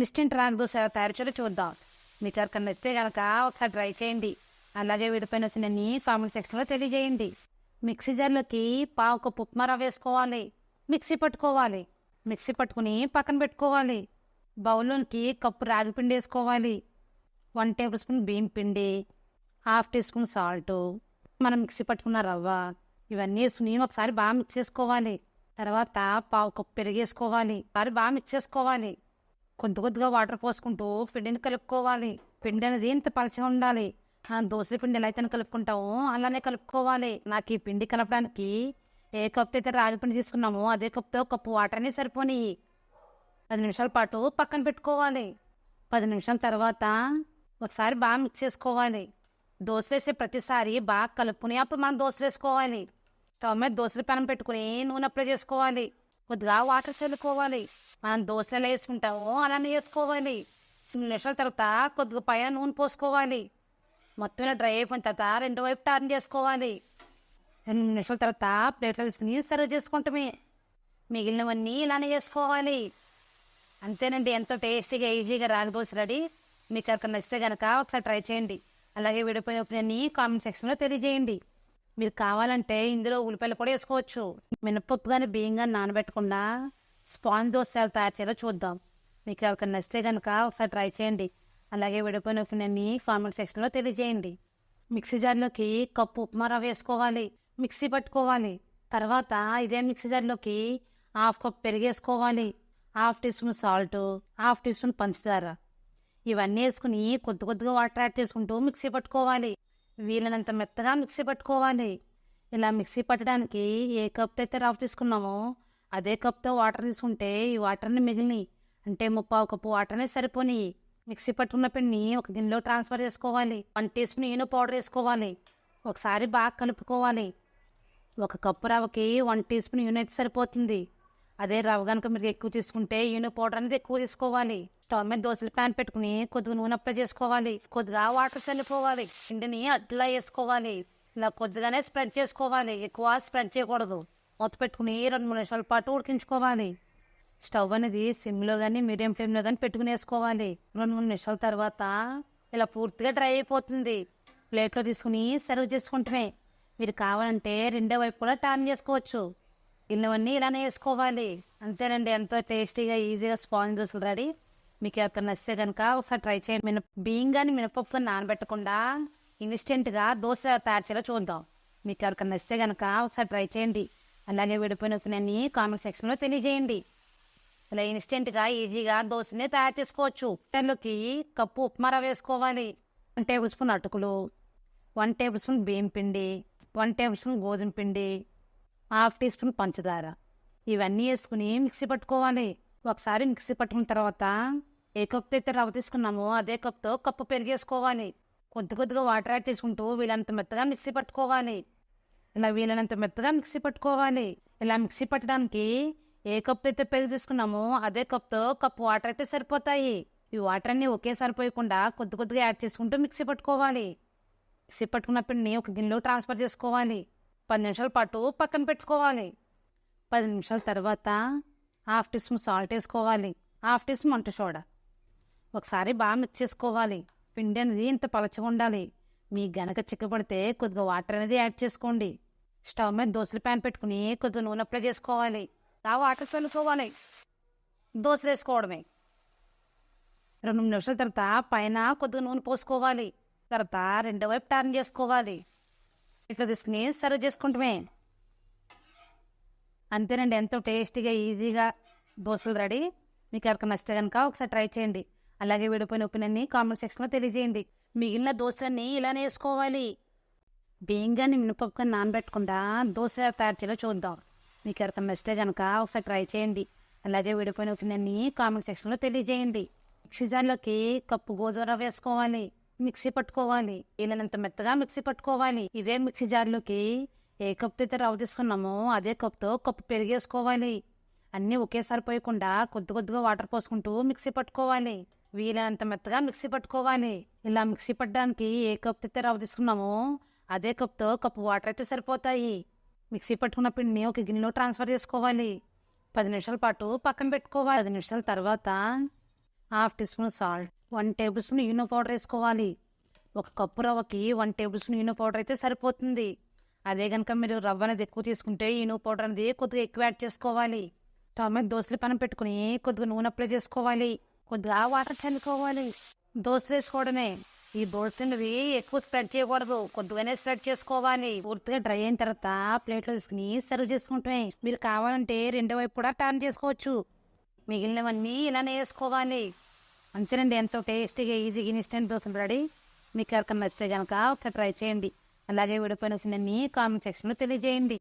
Instant రాగి దోశ ఎలా తయారు చేయాలో చూద్దాం. మీకు ఎవరికన్నా నచ్చితే కనుక ఒకసారి ట్రై చేయండి. అలాగే విడిపోయిన వచ్చినన్ని కామెంట్ సెక్షన్లో తెలియజేయండి. మిక్సీ జార్లోకి పావు కప్పు ఉప్మా రవ్వ వేసుకోవాలి. మిక్సీ పట్టుకోవాలి. మిక్సీ పట్టుకుని పక్కన పెట్టుకోవాలి. బౌల్లోకి కప్పు రాగి పిండి వేసుకోవాలి. వన్ టేబుల్ స్పూన్ బియ్యం పిండి హాఫ్ టీ స్పూన్ సాల్ట్ మనం మిక్సీ పట్టుకున్న రవ్వ ఇవన్నీ వేసుకుని ఒకసారి బాగా మిక్స్ చేసుకోవాలి. తర్వాత పావు కప్పు పెరిగేసుకోవాలి ఒకసారి బాగా మిక్స్ చేసుకోవాలి. కొద్ది కొద్దిగా వాటర్ పోసుకుంటూ పిండిని కలుపుకోవాలి. పిండి అనేది ఇంత పలచగా ఉండాలి? ఆ దోశ పిండి ఎలా అయితే కలుపుకుంటామో అలానే కలుపుకోవాలి. నాకు ఈ పిండి కలపడానికి ఏ కప్పు అయితే రాగి పిండి తీసుకున్నామో అదే కప్పుతో కప్పు వాటర్ అనేది సరిపోని. పది నిమిషాల పాటు పక్కన పెట్టుకోవాలి. పది నిమిషాల తర్వాత ఒకసారి బాగా మిక్స్ చేసుకోవాలి. దోశలు వేసే ప్రతిసారి బాగా కలుపుకుని అప్పుడు మనం దోశలు వేసుకోవాలి. స్టవ్ మీద దోశల పెనం పెట్టుకుని నూనె అప్లై చేసుకోవాలి. కొద్దిగా వాటర్ చల్లుకోవాలి. మనం దోశలు ఎలా వేసుకుంటామో అలానే వేసుకోవాలి. రెండు నిమిషాల తర్వాత కొద్దిగా పైన నూనె పోసుకోవాలి. మొత్తం డ్రై అయిపోయిన తర్వాత రెండు వైపు టర్న్ చేసుకోవాలి. రెండు నిమిషాల తర్వాత ప్లేట్లో తీసుకుని సర్వ్ చేసుకుంటామే. మిగిలినవన్నీ ఇలానే చేసుకోవాలి అంతేనండి ఎంతో టేస్టీగా ఈజీగా రాగి దోశ రెడీ. మీకు అక్కడ నచ్చితే కనుక ఒకసారి ట్రై చేయండి. అలాగే విడిపోయిన ఒపీనియన్ని కామెంట్ సెక్షన్లో తెలియజేయండి. మీరు కావాలంటే ఇందులో ఉల్లిపాయలు కూడా వేసుకోవచ్చు. మినపప్పు కానీ బియ్యం కానీ నానబెట్టకుండా స్పాంజ్ దోశలు తయారు చేయాలో చూద్దాం. మీకు ఎవరికైనా నచ్చితే కనుక ఒకసారి ట్రై చేయండి. అలాగే విడిపోయిన ఒపీనియన్ని కామెంట్ సెక్షన్లో తెలియజేయండి. మిక్సీ జార్లోకి కప్పు ఉప్మా రవ్వ వేసుకోవాలి. మిక్సీ పట్టుకోవాలి. తర్వాత ఇదే మిక్సీ జార్లోకి half cup పెరిగేసుకోవాలి half teaspoon salt half teaspoon పంచదార. ఇవన్నీ వేసుకుని కొద్ది కొద్దిగా వాటర్ యాడ్ చేసుకుంటూ మిక్సీ పట్టుకోవాలి. వీలైనంత మెత్తగా మిక్సీ పట్టుకోవాలి. ఇలా మిక్సీ పట్టడానికి ఏ కప్తో అయితే రఫ్ తీసుకున్నామో అదే కప్తో వాటర్ తీసుకుంటే ఈ వాటర్ని మిగిలినాయి. అంటే ముప్పావు కప్పు వాటర్నే సరిపోని. మిక్సీ పట్టుకున్న పిండిని ఒక గిన్నెలో ట్రాన్స్ఫర్ చేసుకోవాలి. One teaspoon Eno powder వేసుకోవాలి. ఒకసారి బాగా కలుపుకోవాలి. ఒక కప్పు రవ్వకి వన్ టీ స్పూన్ యూనిట్ సరిపోతుంది. అదే రవ్వ కనుక మీరు ఎక్కువ తీసుకుంటే ఈనో పౌడర్ అనేది ఎక్కువ తీసుకోవాలి. స్టవ్ మీద దోశల ప్యాన్ పెట్టుకుని కొద్దిగా నూనె అప్లై చేసుకోవాలి. కొద్దిగా వాటర్ చల్లిపోవాలి. పిండిని అట్లా వేసుకోవాలి. ఇలా కొద్దిగానే స్ప్రెడ్ చేసుకోవాలి. ఎక్కువ స్ప్రెడ్ చేయకూడదు. మూత పెట్టుకుని రెండు మూడు నిమిషాల పాటు ఉడికించుకోవాలి. స్టవ్ అనేది సిమ్లో కానీ మీడియం ఫ్లేమ్లో కానీ పెట్టుకుని వేసుకోవాలి. రెండు మూడు నిమిషాల తర్వాత ఇలా పూర్తిగా డ్రై అయిపోతుంది. ప్లేట్లో తీసుకుని సర్వ్ చేసుకుంటమే. మీరు కావాలంటే రెండో వైపు కూడా టర్న్ చేసుకోవచ్చు. ఇన్నవన్నీ ఇలానే వేసుకోవాలి. అంతేనండి. ఎంతో టేస్టీగా ఈజీగా స్పాంజ్ దోశలు రెడీ. మీకు ఎవరికైనా నచ్చితే కనుక ఒకసారి ట్రై చేయండి. మినప బియ్యం కానీ మినపప్పు నానబెట్టకుండా ఇన్స్టెంట్గా దోశ తయారు చేయాలో చూద్దాం. మీకు ఎవరికైనా నచ్చితే కనుక ఒకసారి ట్రై చేయండి. అలాగే విడిపోయిన వస్తున్నాయని కామెంట్ సెక్షన్లో తెలియజేయండి. ఇలా ఇన్స్టెంట్గా ఈజీగా దోశని తయారు చేసుకోవచ్చు. దానిలోకి కప్పు ఉప్మా రవ్వ వేసుకోవాలి. వన్ టేబుల్ స్పూన్ అటుకులు వన్ టేబుల్ స్పూన్ బియ్యం పిండి వన్ టేబుల్ స్పూన్ గోధుమ పిండి హాఫ్ టీ స్పూన్ పంచదార. ఇవన్నీ వేసుకుని మిక్సీ పట్టుకోవాలి. ఒకసారి మిక్సీ పట్టుకున్న తర్వాత ఏ కప్తో అయితే రవ్వ తీసుకున్నామో అదే కప్తో కప్పు పెరిగేసుకోవాలి. కొద్ది కొద్దిగా వాటర్ యాడ్ చేసుకుంటూ వీలంత మెత్తగా మిక్సీ పట్టుకోవాలి. ఇలా వీలైనంత మెత్తగా మిక్సీ పట్టుకోవాలి. ఇలా మిక్సీ పట్టడానికి ఏ కప్తో అయితే పెరుగు తీసుకున్నామో అదే కప్తో కప్పు వాటర్ అయితే సరిపోతాయి. ఈ వాటర్ అన్నీ ఒకేసారి పోయకుండా కొద్ది కొద్దిగా యాడ్ చేసుకుంటూ మిక్సీ పట్టుకోవాలి. మిక్సీ పట్టుకున్న పిండిని ఒక గిన్నెలో ట్రాన్స్ఫర్ చేసుకోవాలి. పది నిమిషాల పాటు పక్కన పెట్టుకోవాలి. పది నిమిషాల తర్వాత హాఫ్ టీ స్పూన్ సాల్ట్ వేసుకోవాలి. హాఫ్ టీ స్పూన్ వంట సోడా. ఒకసారి బాగా మిక్స్ చేసుకోవాలి. పిండి అనేది ఇంత పలచగా ఉండాలి. మీ గనక చిక్కపడితే కొద్దిగా వాటర్ అనేది యాడ్ చేసుకోండి. స్టవ్ మీద దోశల ప్యాన్ పెట్టుకుని కొద్దిగా నూనె అప్లై చేసుకోవాలి. ఆ వాటర్ చల్లుకోవాలి దోశలు వేసుకోవడమే. రెండు మూడు నిమిషాల తర్వాత పైన కొద్దిగా నూనె పోసుకోవాలి. తర్వాత రెండో వైపు టర్న్ చేసుకోవాలి. ఇట్లా తీసుకుని సర్వ్ చేసుకుంటమే. అంతేనండి. ఎంతో టేస్టీగా ఈజీగా దోశలు రెడీ. మీకు ఎవరికి నచ్చితే కనుక ఒకసారి ట్రై చేయండి. అలాగే విడిపోయిన ఒపీనియన్ని కామెంట్ సెక్షన్లో తెలియజేయండి. మిగిలిన దోశలన్నీ ఇలానే వేసుకోవాలి. బియ్యం కానీ నానబెట్టకుండా దోశ తయారు చేయాలో చూద్దాం. మీకు ఎవరికైనా నచ్చితే కనుక ఒకసారి ట్రై చేయండి. అలాగే విడిపోయిన ఒపీనియన్ని కామెంట్ సెక్షన్లో తెలియజేయండి. మిక్సీ జార్లోకి కప్పు గోధుమ రవ్వ వేసుకోవాలి. మిక్సీ పట్టుకోవాలి. వీలైనంత మెత్తగా మిక్సీ పట్టుకోవాలి. ఇదే మిక్సీ జార్లోకి ఏ కప్తో అయితే రవ్వ తీసుకున్నామో అదే కప్తో కప్పు పెరిగేసుకోవాలి. అన్నీ ఒకేసారి పోయకుండా కొద్ది కొద్దిగా వాటర్ పోసుకుంటూ మిక్సీ పట్టుకోవాలి. వీలైనంత మెత్తగా మిక్సీ పట్టుకోవాలి. ఇలా మిక్సీ పట్టడానికి ఏ కప్తో అయితే రవ్వ తీసుకున్నామో అదే కప్తో కప్పు వాటర్ అయితే సరిపోతాయి. మిక్సీ పట్టుకున్న పిండిని ఒక గిన్నెలో ట్రాన్స్ఫర్ చేసుకోవాలి. పది నిమిషాల పాటు పక్కన పెట్టుకోవాలి. పది నిమిషాల తర్వాత half teaspoon salt one tablespoon Eno powder వేసుకోవాలి. ఒక కప్పు రవ్వకి one tablespoon Eno powder అయితే సరిపోతుంది. అదే కనుక మీరు రవ్వ అనేది ఎక్కువ తీసుకుంటే ఈనో పౌడర్ అనేది కొద్దిగా ఎక్కువ యాడ్ చేసుకోవాలి. టమాటో దోశలు పనం పెట్టుకుని కొద్దిగా నూనె అప్లై చేసుకోవాలి. కొద్దిగా వాటర్ చల్లుకోవాలి దోశ వేసుకోవడమే ఈ దోశలు ఎక్కువ స్ప్రెడ్ చేయకూడదు. కొద్దిగానే స్ప్రెడ్ చేసుకోవాలి. పూర్తిగా డ్రై అయిన తర్వాత ప్లేట్లో తీసుకుని సర్వ్ చేసుకుంటామే. మీరు కావాలంటే రెండో వైపు కూడా టర్న్ చేసుకోవచ్చు. మిగిలినవన్నీ ఇలానే వేసుకోవాలి. మంచిదండి ఎంతో టేస్టీగా ఈజీగా ఇన్స్టెంట్ దోశలు రెడీ. మీకు ఎవరికైనా నచ్చితే కనుక ఒకసారి ట్రై చేయండి. అలాగే విడిపోయిన సినీ కామెంట్ సెక్షన్లో తెలియజేయండి.